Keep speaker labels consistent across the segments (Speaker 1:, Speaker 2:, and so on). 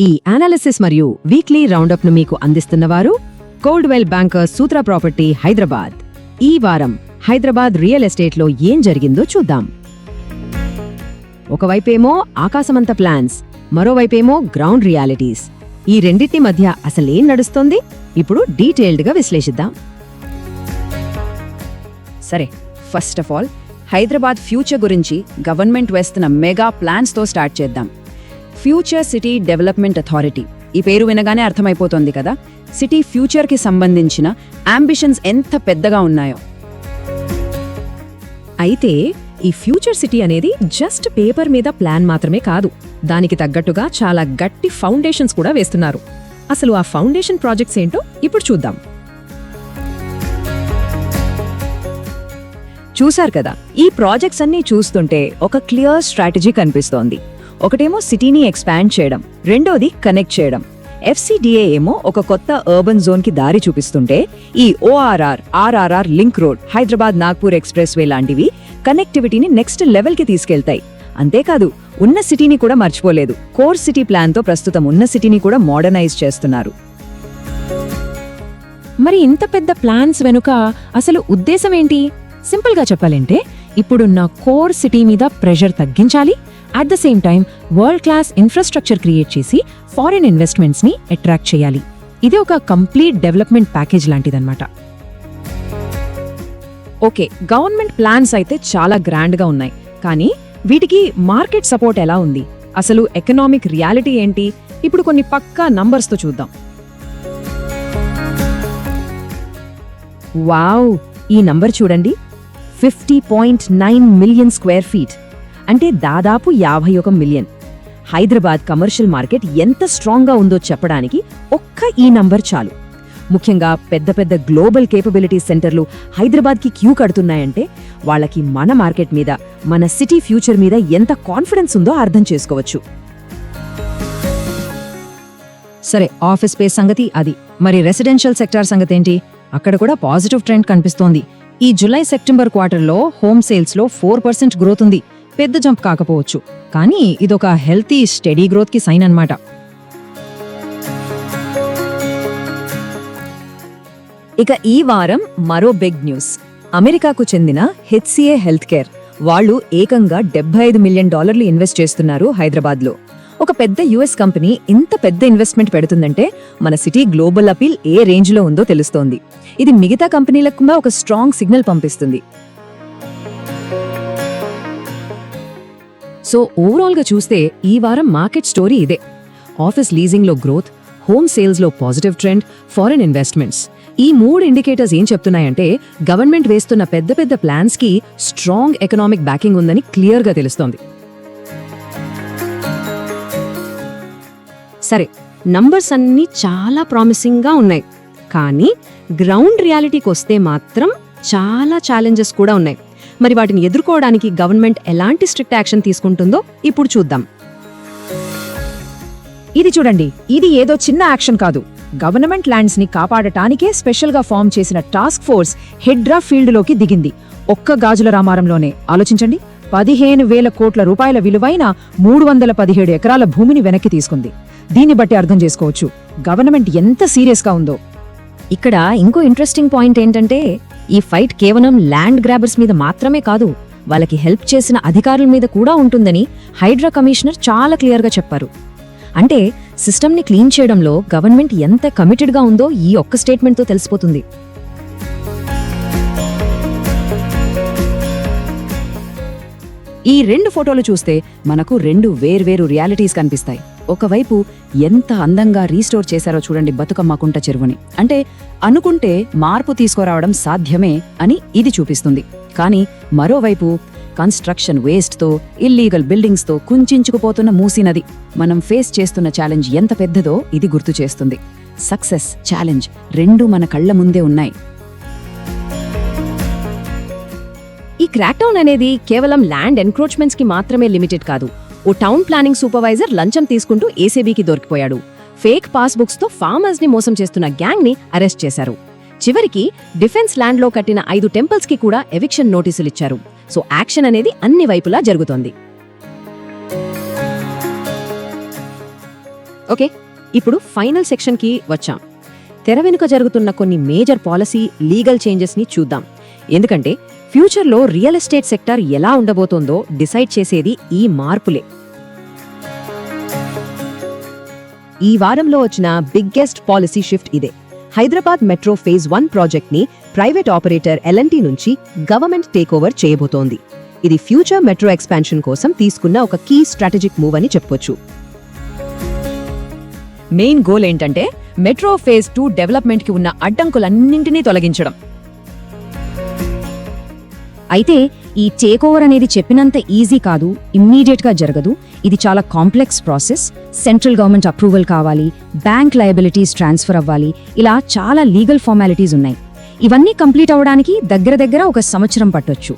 Speaker 1: ఈ అనాలిసిస్ మరియు వీక్లీ రౌండప్ను మీకు అందిస్తున్నవారు Coldwell Banker Sutra property Hyderabad ఈ వారం హైదరాబాద్ రియల్ ఎస్టేట్లో ఏం జరిగిందో చూద్దాం. ఒకవైపేమో ఆకాశమంత ప్లాన్స్ మరోవైపేమో గ్రౌండ్ రియాలిటీస్ ఈ రెండింటి మధ్య అసలేం నడుస్తోంది? ఇప్పుడు డీటెయిల్డ్గా విశ్లేషిద్దాం.
Speaker 2: సరే first of all Hyderabad future గురించి గవర్నమెంట్ వేస్తున్న మెగా ప్లాన్స్తో స్టార్ట్ చేద్దాం. ఫ్యూచర్ సిటీ డెవలప్మెంట్ అథారిటీ ఈ పేరు వినగానే అర్థమైపోతుంది కదా? సిటీ ఫ్యూచర్కి సంబంధించిన అంబిషన్స్ ఎంత పెద్దగా ఉన్నాయో.
Speaker 1: అయితే ఈ ఫ్యూచర్ సిటీ అనేది జస్ట్ పేపర్ మీద ప్లాన్ మాత్రమే కాదు. దానికి తగ్గట్టుగా చాలా గట్టి ఫౌండేషన్స్ కూడా వేస్తున్నారు. అసలు ఆ ఫౌండేషన్ ప్రాజెక్ట్స్ ఏంటో ఇప్పుడు చూద్దాం.
Speaker 2: చూశారు కదా? ఈ ప్రాజెక్ట్స్ అన్నీ చూస్తుంటే ఒక క్లియర్ స్ట్రాటజీ కనిపిస్తోంది. ఒకటేమో సిటీని ఎక్స్పాండ్ చేయడం రెండోది కనెక్ట్ చేయడం. ఎఫ్సిడిఏ ఏమో ఒక కొత్త అర్బన్ జోన్కి దారి చూపిస్తుంటే ఈ ORR RRR link road Hyderabad Nagpur expressway లాంటివి కనెక్టివిటీని నెక్స్ట్ లెవెల్కి తీసుకెళ్తాయి. అంతేకాదు ఉన్న సిటీని కూడా మర్చిపోలేదు. కోర్ సిటీ ప్లాన్తో ప్రస్తుతం ఉన్న సిటీని కూడా మోడర్నైజ్ చేస్తున్నారు.
Speaker 1: మరి ఇంత పెద్ద ప్లాన్స్ వెనుక అసలు ఉద్దేశం ఏంటి? సింపుల్గా చెప్పాలంటే ఇప్పుడున్న కోర్ సిటీ మీద ప్రెషర్ తగ్గించాలి. At the same time world class infrastructure create చేసి ఫారిన్ ఇన్వెస్ట్మెంట్స్ని అట్రాక్ట్ చేయాలి. ఇది ఒక కంప్లీట్ డెవలప్మెంట్ ప్యాకేజ్ లాంటిదన్నమాట. ఓకే గవర్నమెంట్ ప్లాన్స్ అయితే చాలా గ్రాండ్గా ఉన్నాయి. కానీ వీటికి మార్కెట్ సపోర్ట్ ఎలా ఉంది? అసలు ఎకనామిక్ రియాలిటీ ఏంటి? ఇప్పుడు కొన్ని పక్కా నంబర్స్తో చూద్దాం. వావ్ ఈ నంబర్ చూడండి. Fifty point nine million square feet. అంటే దాదాపు యాభై ఒక మిలియన్. హైదరాబాద్ కమర్షియల్ మార్కెట్ ఎంత స్ట్రాంగ్గా ఉందో చెప్పడానికి ఒక్క ఈ నంబర్ చాలు. ముఖ్యంగా పెద్ద పెద్ద గ్లోబల్ కేపబిలిటీ సెంటర్లు హైదరాబాద్కి క్యూ కడుతున్నాయంటే వాళ్ళకి మన మార్కెట్ మీద మన సిటీ ఫ్యూచర్ మీద ఎంత కాన్ఫిడెన్స్ ఉందో అర్థం చేసుకోవచ్చు. సరే ఆఫీస్ స్పేస్ సంగతి అది. మరి రెసిడెన్షియల్ సెక్టార్ సంగతి ఏంటి అక్కడ కూడా పాజిటివ్ ట్రెండ్ కనిపిస్తోంది. ఈ జులై సెప్టెంబర్ క్వార్టర్లో హోమ్ సేల్స్లో ఫోర్ పర్సెంట్ గ్రోత్ ఉంది. పెద్ద జంప్ కాకపోవచ్చు. కానీ ఇదొక హెల్తీ స్టడీ గ్రోత్కి సైన్ అన్నమాట.
Speaker 2: ఇక ఈ వారం మరో బిగ్ న్యూస్. అమెరికాకు చెందిన హెచ్సిఏ హెల్త్ కేర్ వాళ్ళు ఏకంగా డెబ్బై ఐదు మిలియన్ డాలర్లు ఇన్వెస్ట్ చేస్తున్నారు హైదరాబాద్లో. ఒక పెద్ద యుఎస్ కంపెనీ ఇంత పెద్ద ఇన్వెస్ట్మెంట్ పెడుతుందంటే మన సిటీ గ్లోబల్ అపీల్ ఏ రేంజ్లో ఉందో తెలుస్తోంది. ఇది మిగతా కంపెనీలకు కూడా ఒక స్ట్రాంగ్ సిగ్నల్ పంపిస్తుంది.
Speaker 1: సో ఓవరాల్గా చూస్తే ఈ వారం మార్కెట్ స్టోరీ ఇదే. ఆఫీస్ లీజింగ్లో గ్రోత్ హోమ్ సేల్స్లో పాజిటివ్ ట్రెండ్ ఫారెన్ ఇన్వెస్ట్మెంట్స్. ఈ మూడు ఇండికేటర్స్ ఏం చెప్తున్నాయంటే గవర్నమెంట్ వేస్తున్న పెద్ద పెద్ద ప్లాన్స్కి స్ట్రాంగ్ ఎకనామిక్ బ్యాకింగ్ ఉందని క్లియర్గా తెలుస్తోంది. సరే నంబర్స్ అన్నీ చాలా ప్రామిసింగ్గా ఉన్నాయి. కానీ గ్రౌండ్ రియాలిటీకి వస్తే మాత్రం చాలా ఛాలెంజెస్ కూడా ఉన్నాయి. మరి వాటిని ఎదుర్కోవడానికి గవర్నమెంట్ ఎలాంటి స్ట్రిక్ట్ యాక్షన్ తీసుకుంటుందో ఇప్పుడు చూద్దాం.
Speaker 2: ఇది చూడండి ఇది ఏదో చిన్న యాక్షన్ కాదు. గవర్నమెంట్ ల్యాండ్స్ని కాపాడటానికే స్పెషల్గా ఫామ్ చేసిన టాస్క్ ఫోర్స్ హెడ్రా ఫీల్డ్లోకి దిగింది. ఒక్క గాజుల రామారంలోనే. ఆలోచించండి పదిహేను వేల కోట్ల రూపాయల విలువైన మూడు వందల పదిహేడు ఎకరాల భూమిని వెనక్కి తీసుకుంది. దీన్ని బట్టి అర్థం చేసుకోవచ్చు. గవర్నమెంట్ ఎంత సీరియస్గా ఉందో.
Speaker 1: ఇక్కడ ఇంకో ఇంట్రెస్టింగ్ పాయింట్ ఏంటంటే ఈ ఫైట్ కేవలం ల్యాండ్ గ్రాబర్స్ మీద మాత్రమే కాదు వాళ్ళకి హెల్ప్ చేసిన అధికారుల మీద కూడా ఉంటుందని హైడ్రా కమిషనర్ చాలా క్లియర్గా చెప్పారు. అంటే సిస్టమ్ని క్లీన్ చేయడంలో గవర్నమెంట్ ఎంత కమిటెడ్గా ఉందో ఈ ఒక్క స్టేట్మెంట్తో తెలిసిపోతుంది.
Speaker 2: ఈ రెండు ఫోటోలు చూస్తే మనకు రెండు వేర్వేరు రియాలిటీస్ కనిపిస్తాయి. ఒకవైపు ఎంత అందంగా రీస్టోర్ చేశారో చూడండి బతుకమ్మ కుంట చెరువుని. అంటే అనుకుంటే మార్పు తీసుకురావడం సాధ్యమే అని ఇది చూపిస్తుంది. కానీ మరోవైపు కన్స్ట్రక్షన్ వేస్ట్తో ఇల్లీగల్ బిల్డింగ్స్తో కుంచుకుపోతున్న మూసినది మనం ఫేస్ చేస్తున్న ఛాలెంజ్ ఎంత పెద్దదో ఇది గుర్తు చేస్తుంది. సక్సెస్ ఛాలెంజ్ రెండూ మన కళ్ళ ముందే ఉన్నాయి.
Speaker 1: ఈ క్రాక్డౌన్ అనేది కేవలం ల్యాండ్ ఎన్క్రోచ్మెంట్స్కి మాత్రమే లిమిటెడ్ కాదు. ఓ టౌన్ ప్లానింగ్ సూపర్వైజర్ లంచం తీసుకుంటూ ఏసీబీకి దొరికిపోయాడు. ఫేక్ పాస్బుక్స్తో ఫార్మర్స్ని మోసం చేస్తున్న గ్యాంగ్ని అరెస్ట్ చేశారు. చివరికి డిఫెన్స్ ల్యాండ్లో కట్టిన ఐదు టెంపుల్స్కి కూడా ఎవిక్షన్ నోటీసులు ఇచ్చారు సో యాక్షన్ అనేది అన్ని వైపులా జరుగుతోంది. ఓకే ఇప్పుడు ఫైనల్ సెక్షన్కి వచ్చాం. తెర వెనుక జరుగుతున్న కొన్ని మేజర్ పాలసీ లీగల్ చేంజెస్ని చూద్దాం. ఎందుకంటే ఫ్యూచర్లో రియల్ ఎస్టేట్ సెక్టార్ ఎలా ఉండబోతోందో డిసైడ్ చేసేది ఈ మార్పులే. ఈ వారంలో వచ్చిన బిగ్గెస్ట్ పాలసీ షిఫ్ట్ ఇదే. హైదరాబాద్ మెట్రో ఫేజ్ వన్ ప్రాజెక్ట్ని ప్రైవేట్ ఆపరేటర్ ఎల్ఎన్టీ నుంచి గవర్నమెంట్ టేక్ ఓవర్ చేయబోతోంది. ఇది ఫ్యూచర్ మెట్రో ఎక్స్పాన్షన్ కోసం తీసుకున్న ఒక కీ స్ట్రాటజిక్ మూవ్ అని చెప్పొచ్చు. మెయిన్ గోల్ ఏంటంటే మెట్రో ఫేజ్ టూ డెవలప్మెంట్కి ఉన్న అడ్డంకులన్నింటినీ తొలగించడం.
Speaker 2: అయితే ఈ టేక్ ఓవర్ అనేది చెప్పినంత ఈజీ కాదు ఇమ్మీడియట్గా జరగదు. ఇది చాలా complex process central government approval కావాలి బ్యాంక్ లయబిలిటీస్ ట్రాన్స్ఫర్ అవ్వాలి. ఇలా చాలా లీగల్ ఫార్మాలిటీస్ ఉన్నాయి. ఇవన్నీ కంప్లీట్ అవ్వడానికి దగ్గర దగ్గర ఒక సంవత్సరం పట్టొచ్చు.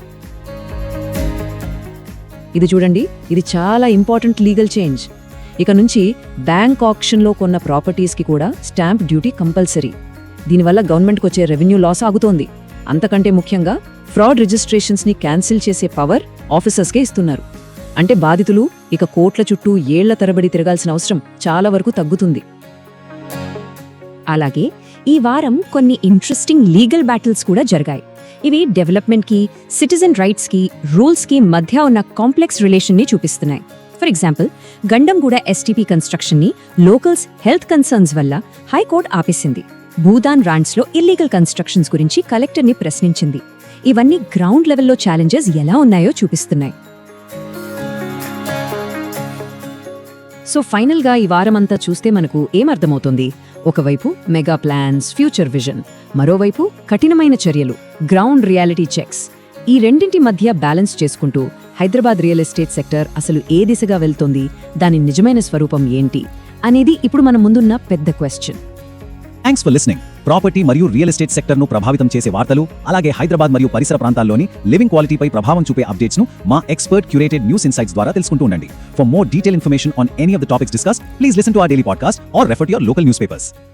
Speaker 1: ఇది చూడండి ఇది చాలా ఇంపార్టెంట్ లీగల్ చేంజ్ ఇక నుంచి బ్యాంక్ ఆప్షన్లో కొన్న ప్రాపర్టీస్కి కూడా స్టాంప్ డ్యూటీ కంపల్సరీ దీనివల్ల గవర్నమెంట్కి వచ్చే రెవెన్యూ లాస్ ఆగుతోంది. అంతకంటే ముఖ్యంగా ఫ్రాడ్ రిజిస్ట్రేషన్స్ని క్యాన్సిల్ చేసే పవర్ ఆఫీసర్స్కే ఇస్తున్నారు. అంటే బాధితులు ఇక కోట్ల చుట్టూ ఏళ్ళ తరబడి తిరగాల్సిన అవసరం చాలా వరకు తగ్గుతుంది.
Speaker 2: అలాగే ఈ వారం కొన్ని ఇంట్రెస్టింగ్ లీగల్ బ్యాటిల్స్ కూడా జరిగాయి. ఇవి డెవలప్మెంట్కి సిటిజన్ రైట్స్కి రూల్స్కి మధ్య ఉన్న కాంప్లెక్స్ రిలేషన్ని చూపిస్తున్నాయి. ఫర్ ఎగ్జాంపుల్ గండంగూడ ఎస్టీపీ కన్స్ట్రక్షన్ని లోకల్స్ హెల్త్ కన్సర్న్స్ వల్ల హైకోర్టు ఆపేసింది. భూదాన్ రాండ్స్లో ఇల్లీగల్ కన్స్ట్రక్షన్స్ గురించి కలెక్టర్ని ప్రశ్నించింది. ఇవన్నీ గ్రౌండ్ లెవెల్లో ఛాలెంజెస్ ఎలా ఉన్నాయో చూపిస్తున్నాయి.
Speaker 1: సో ఫైనల్గా ఈ వారమంతా చూస్తే మనకు ఏమర్థమవుతుంది? ఒకవైపు మెగా ప్లాన్స్ ఫ్యూచర్ విజన్ మరోవైపు కఠినమైన చర్యలు గ్రౌండ్ రియాలిటీ చెక్స్ ఈ రెండింటి మధ్య బ్యాలెన్స్ చేసుకుంటూ హైదరాబాద్ రియల్ ఎస్టేట్ సెక్టర్ అసలు ఏ దిశగా వెళ్తోంది? దాని నిజమైన స్వరూపం ఏంటి? అనేది ఇప్పుడు మన ముందున్న పెద్ద question
Speaker 3: thanks for listening property మరియు రియల్ ఎస్టేట్ సెక్టర్ను ప్రభావితం చేసే వార్తలు అలాగే హైదరాబాద్ మరియు పరిసర ప్రాంతాల్లోని లివింగ్ క్వాలిటీపై ప్రభావం చూపే అప్డేట్స్ను మా ఎక్స్పర్ట్ క్యూరేటెడ్ న్యూస్ ఇన్సైట్స్ ద్వారా తెలుసుకుంటూ ఉండండి. For more detail information on any of the topics discuss please listen to our daily podcast or refer to your local newspapers